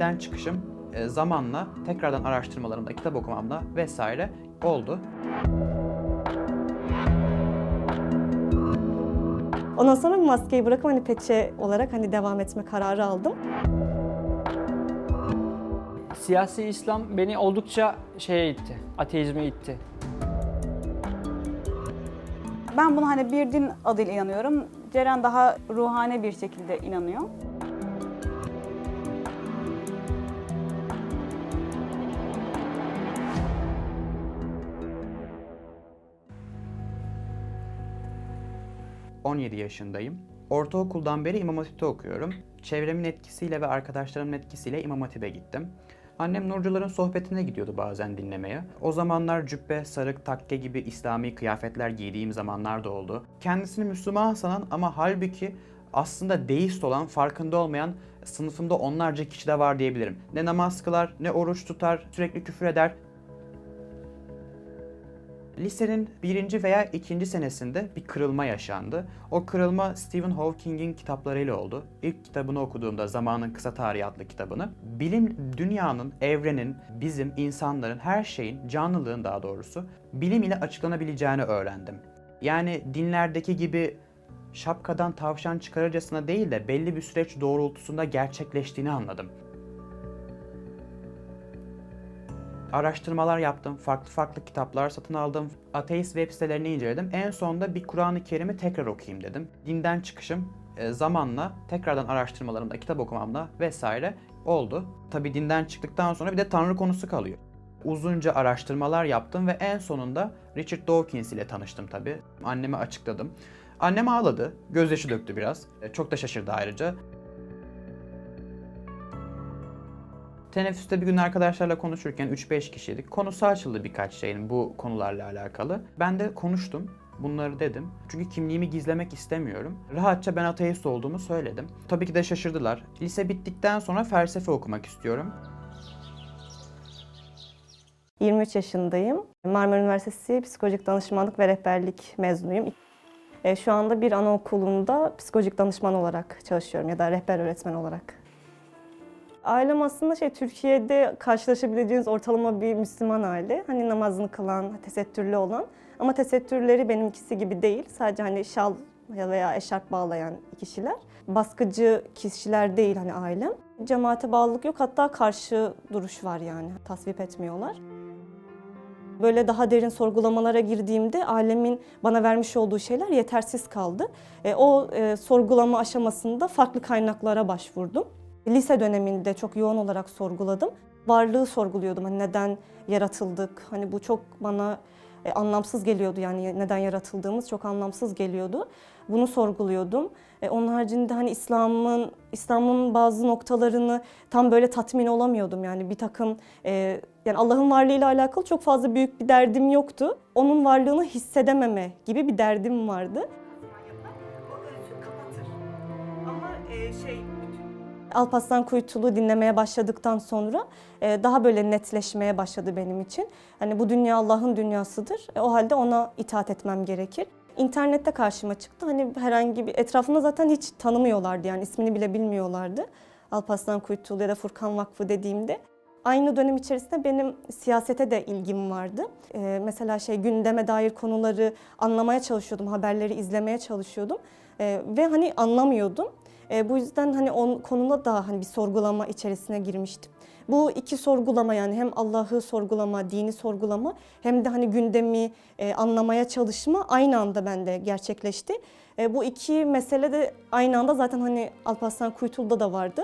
dinden çıkışım e, zamanla tekrardan araştırmalarımda, kitap okumamda vesaire oldu. Ondan sonra maskeyi bırakıp hani peçe olarak hani devam etme kararı aldım. Siyasi İslam beni oldukça şeye itti, ateizme itti. Ben buna hani bir din adıyla inanıyorum. Ceren daha ruhani bir şekilde inanıyor. 17 yaşındayım. Ortaokuldan beri İmam Hatip'te okuyorum. Çevremin etkisiyle ve arkadaşlarımın etkisiyle İmam Hatip'e gittim. Annem Nurcuların sohbetine gidiyordu bazen dinlemeye. O zamanlar cübbe, sarık, takke gibi İslami kıyafetler giydiğim zamanlar da oldu. Kendisini Müslüman sanan ama halbuki aslında deist olan, farkında olmayan sınıfımda onlarca kişi de var diyebilirim. Ne namaz kılar, ne oruç tutar, sürekli küfür eder. Lisenin birinci veya ikinci senesinde bir kırılma yaşandı. O kırılma Stephen Hawking'in kitaplarıyla oldu. İlk kitabını okuduğumda Zamanın Kısa Tarihi adlı kitabını. Bilim dünyanın, evrenin, bizim, insanların, her şeyin, canlılığın daha doğrusu bilim ile açıklanabileceğini öğrendim. Yani dinlerdeki gibi şapkadan tavşan çıkarırcasına değil de belli bir süreç doğrultusunda gerçekleştiğini anladım. Araştırmalar yaptım, farklı farklı kitaplar satın aldım, ateist web sitelerini inceledim. En sonunda bir Kur'an-ı Kerim'i tekrar okuyayım dedim. Dinden çıkışım e, zamanla tekrardan araştırmalarımda, kitap okumamla vesaire oldu. Tabi dinden çıktıktan sonra bir de Tanrı konusu kalıyor. Uzunca araştırmalar yaptım ve en sonunda Richard Dawkins ile tanıştım tabi. Anneme açıkladım. Annem ağladı, gözyaşı döktü biraz. E, Çok da şaşırdı ayrıca. Teneffüste bir gün arkadaşlarla konuşurken 3-5 kişiydik. Konusu açıldı birkaç şeyin bu konularla alakalı. Ben de konuştum. Bunları dedim. Çünkü kimliğimi gizlemek istemiyorum. Rahatça ben ateist olduğumu söyledim. Tabii ki de şaşırdılar. Lise bittikten sonra felsefe okumak istiyorum. 23 yaşındayım. Marmara Üniversitesi Psikolojik Danışmanlık ve Rehberlik mezunuyum. E, Şu anda bir anaokulunda psikolojik danışman olarak çalışıyorum ya da rehber öğretmen olarak. Ailem aslında şey Türkiye'de karşılaşabileceğiniz ortalama bir Müslüman aile. Hani namazını kılan, tesettürlü olan. Ama tesettürleri benimkisi gibi değil. Sadece hani şal veya eşarp bağlayan kişiler. Baskıcı kişiler değil hani ailem. Cemaate bağlılık yok hatta karşı duruş var yani. Tasvip etmiyorlar. Böyle daha derin sorgulamalara girdiğimde ailemin bana vermiş olduğu şeyler yetersiz kaldı. E, o e, sorgulama aşamasında farklı kaynaklara başvurdum. Lise döneminde çok yoğun olarak sorguladım. Varlığı sorguluyordum. Hani neden yaratıldık? Hani bu çok bana e, anlamsız geliyordu yani neden yaratıldığımız çok anlamsız geliyordu. Bunu sorguluyordum. E, onun haricinde hani İslam'ın İslam'ın bazı noktalarını tam böyle tatmin olamıyordum. Yani bir takım e, yani Allah'ın varlığıyla alakalı çok fazla büyük bir derdim yoktu. Onun varlığını hissedememe gibi bir derdim vardı. Alparslan Kuytul'u dinlemeye başladıktan sonra e, daha böyle netleşmeye başladı benim için. Hani bu dünya Allah'ın dünyasıdır. E, o halde ona itaat etmem gerekir. İnternette karşıma çıktı. Hani herhangi bir etrafında zaten hiç tanımıyorlardı yani ismini bile bilmiyorlardı. Alparslan Kuytul ya da Furkan Vakfı dediğimde. Aynı dönem içerisinde benim siyasete de ilgim vardı. Ee, mesela şey gündeme dair konuları anlamaya çalışıyordum, haberleri izlemeye çalışıyordum Ee, ve hani anlamıyordum. Ee, bu yüzden hani on konuda da hani bir sorgulama içerisine girmiştim. Bu iki sorgulama yani hem Allah'ı sorgulama, dini sorgulama hem de hani gündemi e, anlamaya çalışma aynı anda bende gerçekleşti. E, bu iki mesele de aynı anda zaten hani Alparslan Kuytul'da da vardı.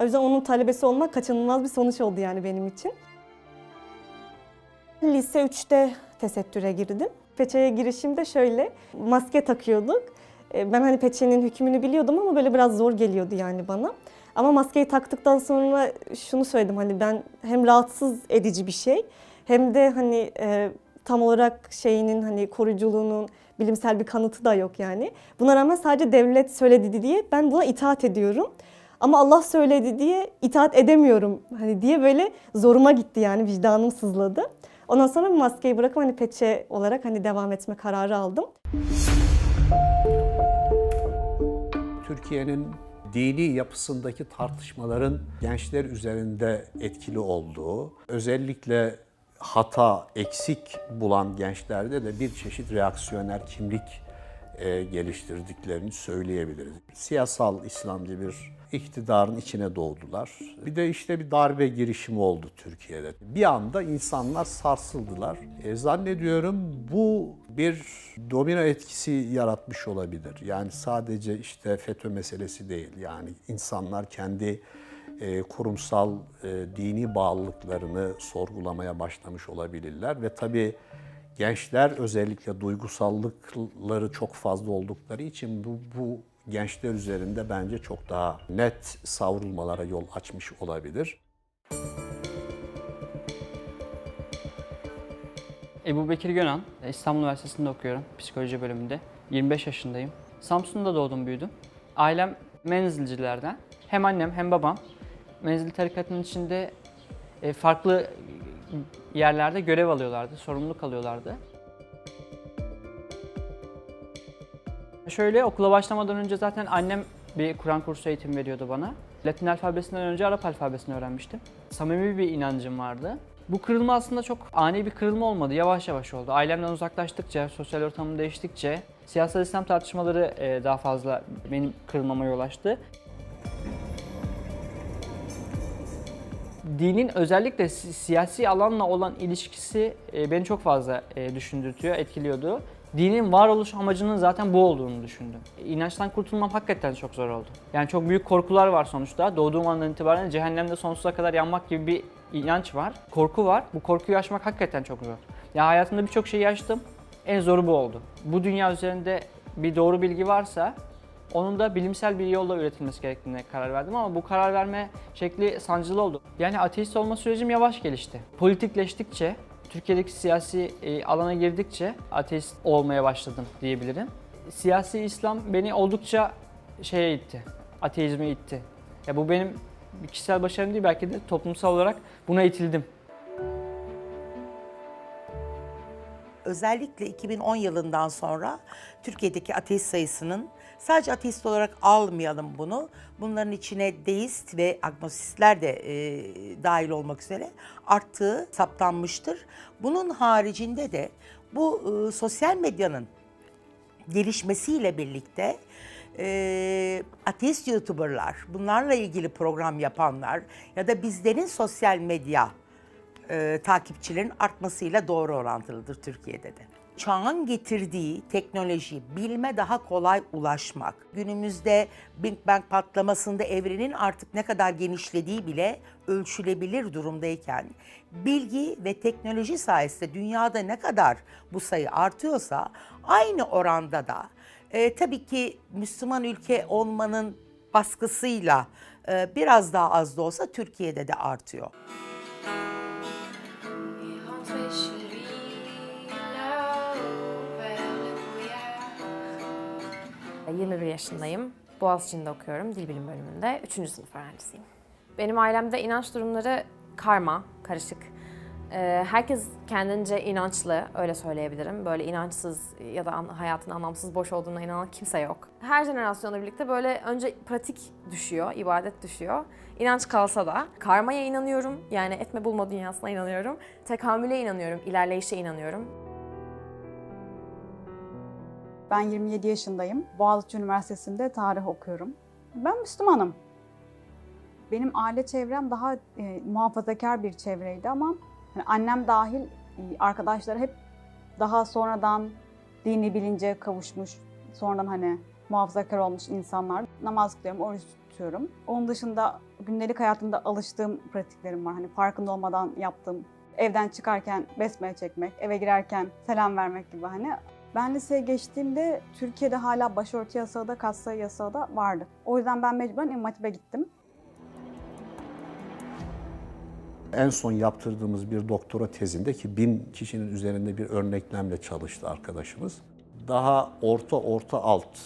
O yüzden onun talebesi olmak kaçınılmaz bir sonuç oldu yani benim için. Lise 3'te tesettüre girdim. Peçeye girişimde şöyle maske takıyorduk. E, Ben hani peçenin hükmünü biliyordum ama böyle biraz zor geliyordu yani bana. Ama maskeyi taktıktan sonra şunu söyledim hani ben hem rahatsız edici bir şey hem de hani e, tam olarak şeyinin hani koruyuculuğunun bilimsel bir kanıtı da yok yani. Buna rağmen sadece devlet söyledi diye ben buna itaat ediyorum. Ama Allah söyledi diye itaat edemiyorum hani diye böyle zoruma gitti yani vicdanım sızladı. Ondan sonra maskeyi bırakıp hani peçe olarak hani devam etme kararı aldım. Türkiye'nin dini yapısındaki tartışmaların gençler üzerinde etkili olduğu, özellikle hata, eksik bulan gençlerde de bir çeşit reaksiyoner kimlik e, geliştirdiklerini söyleyebiliriz. Siyasal İslamcı bir iktidarın içine doğdular. Bir de işte bir darbe girişimi oldu Türkiye'de. Bir anda insanlar sarsıldılar. E, zannediyorum bu bir domino etkisi yaratmış olabilir. Yani sadece işte FETÖ meselesi değil. Yani insanlar kendi e, kurumsal e, dini bağlılıklarını sorgulamaya başlamış olabilirler ve tabii gençler özellikle duygusallıkları çok fazla oldukları için bu, bu gençler üzerinde bence çok daha net savrulmalara yol açmış olabilir. Ebu Bekir Gönan, İstanbul Üniversitesi'nde okuyorum, psikoloji bölümünde. 25 yaşındayım. Samsun'da doğdum, büyüdüm. Ailem menzilcilerden. Hem annem hem babam menzil tarikatının içinde e, farklı yerlerde görev alıyorlardı, sorumluluk alıyorlardı. Şöyle okula başlamadan önce zaten annem bir Kur'an kursu eğitimi veriyordu bana. Latin alfabesinden önce Arap alfabesini öğrenmiştim. Samimi bir inancım vardı. Bu kırılma aslında çok ani bir kırılma olmadı. Yavaş yavaş oldu. Ailemden uzaklaştıkça, sosyal ortamım değiştikçe siyasal İslam tartışmaları e, daha fazla benim kırılmama yol açtı. Dinin özellikle si- siyasi alanla olan ilişkisi e, beni çok fazla e, düşündürtüyor, etkiliyordu. Dinin varoluş amacının zaten bu olduğunu düşündüm. İnançtan kurtulmam hakikaten çok zor oldu. Yani çok büyük korkular var sonuçta. Doğduğum andan itibaren cehennemde sonsuza kadar yanmak gibi bir inanç var. Korku var. Bu korkuyu aşmak hakikaten çok zor. Ya hayatımda birçok şeyi yaştım. En zoru bu oldu. Bu dünya üzerinde bir doğru bilgi varsa onun da bilimsel bir yolla üretilmesi gerektiğine karar verdim ama bu karar verme şekli sancılı oldu. Yani ateist olma sürecim yavaş gelişti. Politikleştikçe, Türkiye'deki siyasi e, alana girdikçe ateist olmaya başladım diyebilirim. Siyasi İslam beni oldukça şeye itti, ateizme itti. Ya bu benim kişisel başarım değil belki de toplumsal olarak buna itildim. Özellikle 2010 yılından sonra Türkiye'deki ateist sayısının sadece ateist olarak almayalım bunu. Bunların içine deist ve agnostistler de e, dahil olmak üzere arttığı saptanmıştır. Bunun haricinde de bu e, sosyal medyanın gelişmesiyle birlikte e, ateist YouTuber'lar, bunlarla ilgili program yapanlar ya da bizlerin sosyal medya e, takipçilerin artmasıyla doğru orantılıdır Türkiye'de de. Çağın getirdiği teknoloji, bilme daha kolay ulaşmak. Günümüzde Big Bang patlamasında evrenin artık ne kadar genişlediği bile ölçülebilir durumdayken bilgi ve teknoloji sayesinde dünyada ne kadar bu sayı artıyorsa aynı oranda da e, tabii ki Müslüman ülke olmanın baskısıyla e, biraz daha az da olsa Türkiye'de de artıyor. Et 21 yaşındayım. Boğaziçi'nde okuyorum. Dil bilim bölümünde. 3. sınıf öğrencisiyim. Benim ailemde inanç durumları karma, karışık. Ee, Herkes kendince inançlı, öyle söyleyebilirim. Böyle inançsız ya da hayatın anlamsız, boş olduğuna inanan kimse yok. Her jenerasyonla birlikte böyle önce pratik düşüyor, ibadet düşüyor. İnanç kalsa da karmaya inanıyorum, yani etme bulma dünyasına inanıyorum. Tekamüle inanıyorum, ilerleyişe inanıyorum. Ben 27 yaşındayım. Boğaziçi Üniversitesi'nde tarih okuyorum. Ben Müslümanım. Benim aile çevrem daha e, muhafazakar bir çevreydi ama hani annem dahil e, arkadaşlar hep daha sonradan dini bilince kavuşmuş, sonradan hani muhafazakar olmuş insanlar. Namaz kılıyorum, oruç tutuyorum. Onun dışında gündelik hayatımda alıştığım pratiklerim var. Hani farkında olmadan yaptığım evden çıkarken besmele çekmek, eve girerken selam vermek gibi hani ben liseye geçtiğimde Türkiye'de hala başörtü yasağı da katsayı yasağı da vardı. O yüzden ben mecburen İmam gittim. En son yaptırdığımız bir doktora tezinde ki bin kişinin üzerinde bir örneklemle çalıştı arkadaşımız. Daha orta orta alt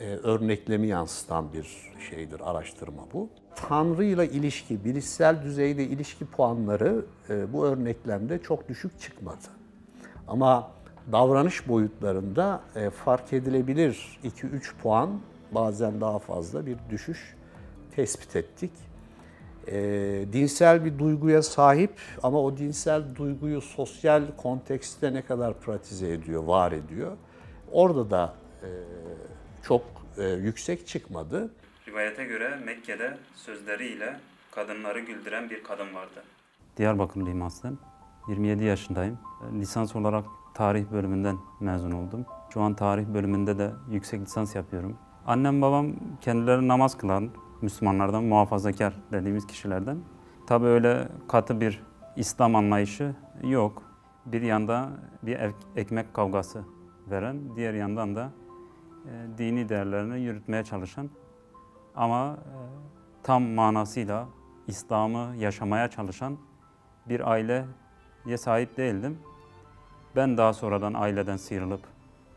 e, örneklemi yansıtan bir şeydir, araştırma bu. Tanrı ile ilişki, bilişsel düzeyde ilişki puanları e, bu örneklemde çok düşük çıkmadı. Ama davranış boyutlarında e, fark edilebilir 2-3 puan bazen daha fazla bir düşüş tespit ettik. Ee, dinsel bir duyguya sahip ama o dinsel duyguyu sosyal kontekste ne kadar pratize ediyor, var ediyor. Orada da e, çok e, yüksek çıkmadı. Rivayete göre Mekke'de sözleriyle kadınları güldüren bir kadın vardı. Diyarbakırlıyım aslen. 27 yaşındayım. Lisans olarak tarih bölümünden mezun oldum. Şu an tarih bölümünde de yüksek lisans yapıyorum. Annem babam kendileri namaz kılan Müslümanlardan, muhafazakar dediğimiz kişilerden. Tabii öyle katı bir İslam anlayışı yok. Bir yanda bir ek- ekmek kavgası veren, diğer yandan da e, dini değerlerini yürütmeye çalışan ama e, tam manasıyla İslam'ı yaşamaya çalışan bir aileye sahip değildim. Ben daha sonradan aileden sıyrılıp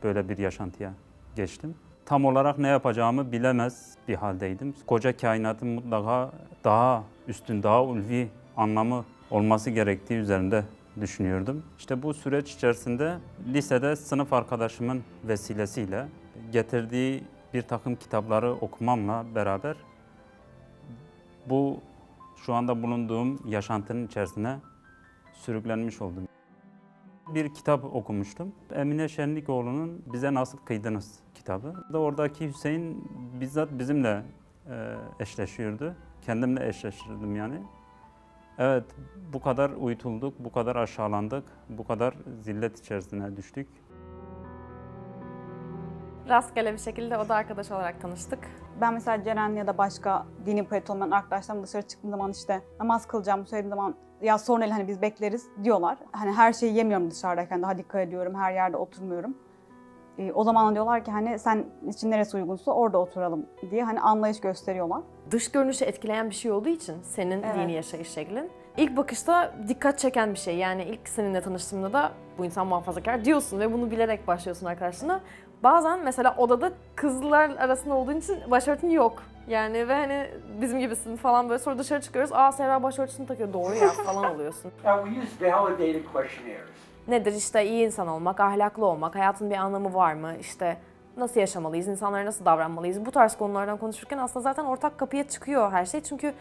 böyle bir yaşantıya geçtim. Tam olarak ne yapacağımı bilemez bir haldeydim. Koca kainatın mutlaka daha üstün, daha ulvi anlamı olması gerektiği üzerinde düşünüyordum. İşte bu süreç içerisinde lisede sınıf arkadaşımın vesilesiyle getirdiği bir takım kitapları okumamla beraber bu şu anda bulunduğum yaşantının içerisine sürüklenmiş oldum. Bir kitap okumuştum. Emine Şenlikoğlu'nun Bize Nasıl Kıydınız kitabı. Da oradaki Hüseyin bizzat bizimle e, eşleşiyordu. Kendimle eşleştirdim yani. Evet, bu kadar uyutulduk, bu kadar aşağılandık, bu kadar zillet içerisine düştük. Rastgele bir şekilde oda arkadaş olarak tanıştık. Ben mesela Ceren ya da başka dini pratik olmayan arkadaşlarım dışarı çıktığım zaman işte namaz kılacağımı söylediğim zaman ya sonra hani biz bekleriz diyorlar. Hani her şeyi yemiyorum dışarıdayken daha dikkat ediyorum. Her yerde oturmuyorum. Ee, o zaman diyorlar ki hani sen için neresi uygunsa orada oturalım diye hani anlayış gösteriyorlar. Dış görünüşü etkileyen bir şey olduğu için senin Evet. dini yaşayış şeklin. İlk bakışta dikkat çeken bir şey. Yani ilk seninle tanıştığımda da bu insan muhafazakar diyorsun ve bunu bilerek başlıyorsun arkadaşına. Bazen mesela odada kızlar arasında olduğun için başörtün yok. Yani ve hani bizim gibisin falan böyle sonra dışarı çıkıyoruz. Aa Serra başörtüsünü takıyor doğru ya falan oluyorsun. Now, we use validated questionnaires. Nedir işte iyi insan olmak, ahlaklı olmak, hayatın bir anlamı var mı? İşte nasıl yaşamalıyız, insanlara nasıl davranmalıyız? Bu tarz konulardan konuşurken aslında zaten ortak kapıya çıkıyor her şey. Çünkü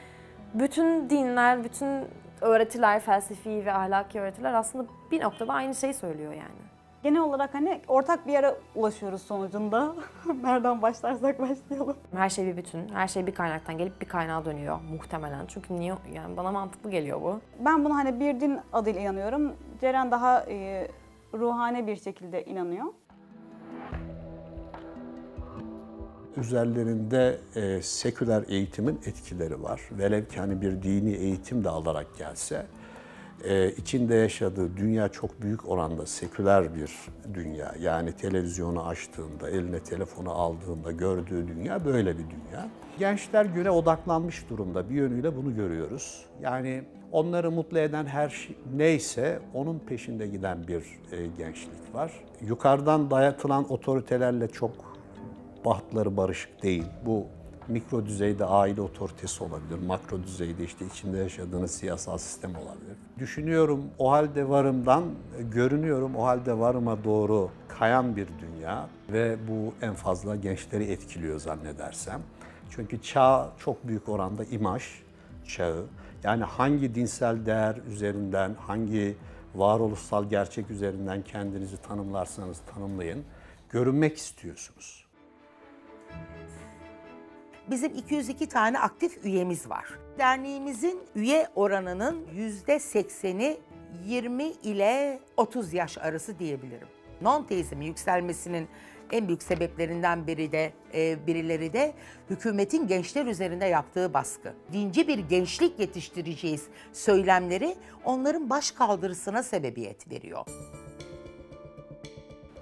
bütün dinler, bütün öğretiler, felsefi ve ahlaki öğretiler aslında bir noktada aynı şeyi söylüyor yani. Genel olarak hani ortak bir yere ulaşıyoruz sonucunda. Nereden başlarsak başlayalım. Her şey bir bütün, her şey bir kaynaktan gelip bir kaynağa dönüyor muhtemelen. Çünkü niye yani bana mantıklı geliyor bu. Ben buna hani bir din adıyla inanıyorum. Ceren daha e, ruhane bir şekilde inanıyor. üzerlerinde e, seküler eğitimin etkileri var. Velev ki hani bir dini eğitim de alarak gelse, e, içinde yaşadığı dünya çok büyük oranda seküler bir dünya. Yani televizyonu açtığında, eline telefonu aldığında gördüğü dünya böyle bir dünya. Gençler güne odaklanmış durumda. Bir yönüyle bunu görüyoruz. Yani onları mutlu eden her şey neyse onun peşinde giden bir e, gençlik var. Yukarıdan dayatılan otoritelerle çok bahtları barışık değil. Bu mikro düzeyde aile otoritesi olabilir, makro düzeyde işte içinde yaşadığınız siyasal sistem olabilir. Düşünüyorum o halde varımdan, görünüyorum o halde varıma doğru kayan bir dünya ve bu en fazla gençleri etkiliyor zannedersem. Çünkü çağ çok büyük oranda imaj çağı. Yani hangi dinsel değer üzerinden, hangi varoluşsal gerçek üzerinden kendinizi tanımlarsanız tanımlayın, görünmek istiyorsunuz. Bizim 202 tane aktif üyemiz var. Derneğimizin üye oranının %80'i 20 ile 30 yaş arası diyebilirim. Non-teizmin yükselmesinin en büyük sebeplerinden biri de e, birileri de hükümetin gençler üzerinde yaptığı baskı. Dinci bir gençlik yetiştireceğiz söylemleri onların baş kaldırısına sebebiyet veriyor.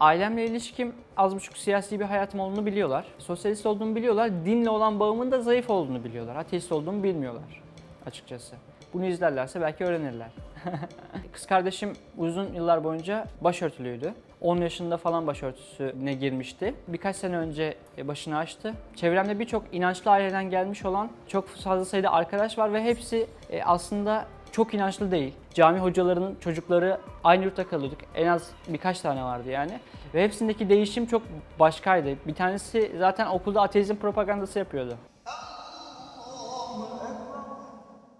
Ailemle ilişkim az buçuk siyasi bir hayatım olduğunu biliyorlar. Sosyalist olduğumu biliyorlar. Dinle olan bağımın da zayıf olduğunu biliyorlar. Ateist olduğumu bilmiyorlar açıkçası. Bunu izlerlerse belki öğrenirler. Kız kardeşim uzun yıllar boyunca başörtülüydü. 10 yaşında falan başörtüsüne girmişti. Birkaç sene önce başını açtı. Çevremde birçok inançlı aileden gelmiş olan çok fazla sayıda arkadaş var ve hepsi e, aslında çok inançlı değil. Cami hocalarının çocukları aynı yurtta kalıyorduk. En az birkaç tane vardı yani. Ve hepsindeki değişim çok başkaydı. Bir tanesi zaten okulda ateizm propagandası yapıyordu.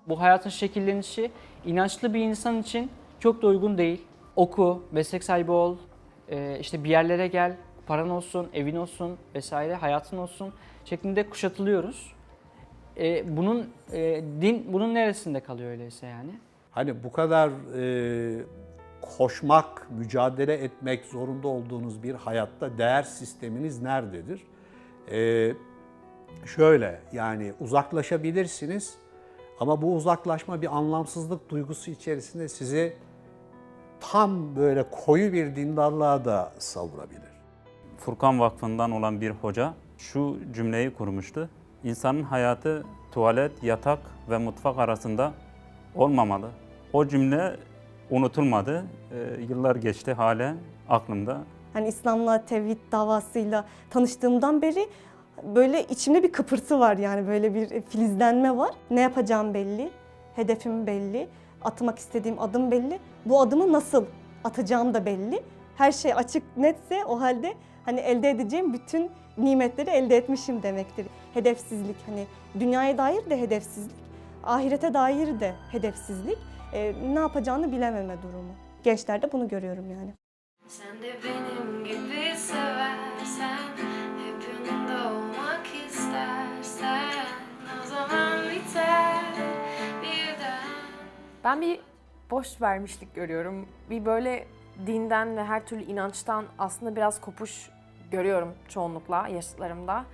Bu hayatın şekillenişi inançlı bir insan için çok da uygun değil. Oku, meslek sahibi ol, e, işte bir yerlere gel, paran olsun, evin olsun vesaire, hayatın olsun şeklinde kuşatılıyoruz. E, bunun e, din bunun neresinde kalıyor öyleyse yani? Hani bu kadar e, koşmak, mücadele etmek zorunda olduğunuz bir hayatta değer sisteminiz nerededir? E, şöyle yani uzaklaşabilirsiniz ama bu uzaklaşma bir anlamsızlık duygusu içerisinde sizi tam böyle koyu bir dindarlığa da savurabilir. Furkan Vakfı'ndan olan bir hoca şu cümleyi kurmuştu. İnsanın hayatı tuvalet, yatak ve mutfak arasında olmamalı. O cümle unutulmadı. Ee, yıllar geçti hala aklımda. Hani İslam'la, tevhid davasıyla tanıştığımdan beri böyle içimde bir kıpırtı var yani böyle bir filizlenme var. Ne yapacağım belli, hedefim belli, atmak istediğim adım belli. Bu adımı nasıl atacağım da belli. Her şey açık netse o halde hani elde edeceğim bütün nimetleri elde etmişim demektir. Hedefsizlik hani dünyaya dair de hedefsizlik, ahirete dair de hedefsizlik. Ee, ne yapacağını bilememe durumu. Gençlerde bunu görüyorum yani. Sen de benim gibi seversen Hep yanımda olmak istersen O zaman biter birden Ben bir boş vermişlik görüyorum. Bir böyle dinden ve her türlü inançtan aslında biraz kopuş görüyorum çoğunlukla yaşıtlarımda.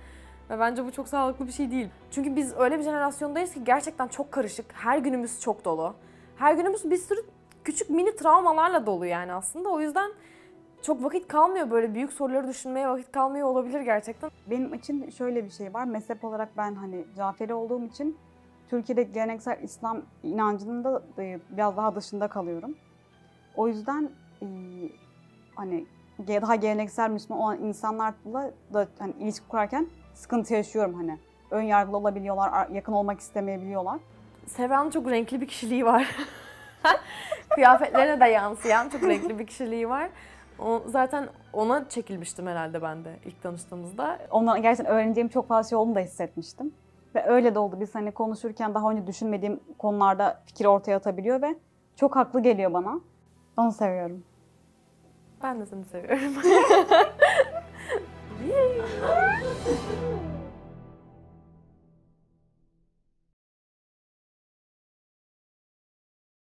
Ve bence bu çok sağlıklı bir şey değil. Çünkü biz öyle bir jenerasyondayız ki gerçekten çok karışık. Her günümüz çok dolu. Her günümüz bir sürü küçük mini travmalarla dolu yani aslında. O yüzden çok vakit kalmıyor böyle büyük soruları düşünmeye vakit kalmıyor olabilir gerçekten. Benim için şöyle bir şey var. Mezhep olarak ben hani Caferi olduğum için Türkiye'de geleneksel İslam inancının da e, biraz daha dışında kalıyorum. O yüzden hani ge- daha geleneksel Müslüman olan insanlarla da hani ilişki kurarken sıkıntı yaşıyorum hani. Ön yargılı olabiliyorlar, ar- yakın olmak istemeyebiliyorlar. Sevra'nın çok renkli bir kişiliği var. Kıyafetlerine de yansıyan çok renkli bir kişiliği var. O, zaten ona çekilmiştim herhalde ben de ilk tanıştığımızda. Ondan gerçekten öğreneceğim çok fazla şey olduğunu da hissetmiştim. Ve öyle de oldu. Biz hani konuşurken daha önce düşünmediğim konularda fikir ortaya atabiliyor ve çok haklı geliyor bana. Onu seviyorum. Ben de seni seviyorum.